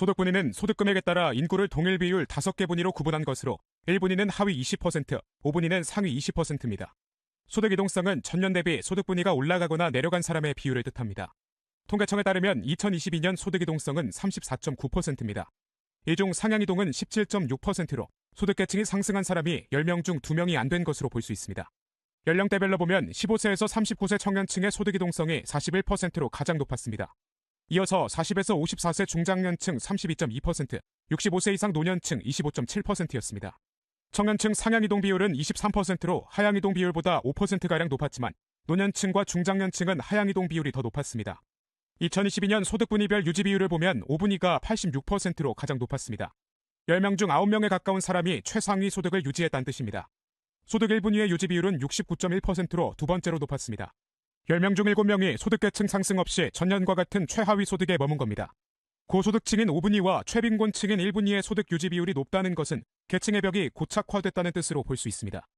소득분위는 소득금액에 따라 인구를 동일 비율 5개 분위로 구분한 것으로 1분위는 하위 20%, 5분위는 상위 20%입니다. 소득 이동성은 전년 대비 소득 분위가 올라가거나 내려간 사람의 비율을 뜻합니다. 통계청에 따르면 2022년 소득 이동성은 34.9%입니다. 이 중 상향 이동은 17.6%로 소득 계층이 상승한 사람이 10명 중 2명이 안 된 것으로 볼 수 있습니다. 연령대별로 보면 15세에서 39세 청년층의 소득 이동성이 41%로 가장 높았습니다. 이어서 40에서 54세 중장년층 32.2%, 65세 이상 노년층 25.7%였습니다. 청년층 상향 이동 비율은 23%로 하향 이동 비율보다 5%가량 높았지만 노년층과 중장년층은 하향 이동 비율이 더 높았습니다. 2022년 소득분위별 유지 비율을 보면 5분위가 86%로 가장 높았습니다. 10명 중 9명에 가까운 사람이 최상위 소득을 유지했다는 뜻입니다. 소득 1분위의 유지 비율은 69.1%로 두 번째로 높았습니다. 10명 중 7명이 소득계층 상승 없이 전년과 같은 최하위 소득에 머문 겁니다. 고소득층인 5분위와 최빈곤층인 1분위의 소득 유지 비율이 높다는 것은 계층의 벽이 고착화됐다는 뜻으로 볼 수 있습니다.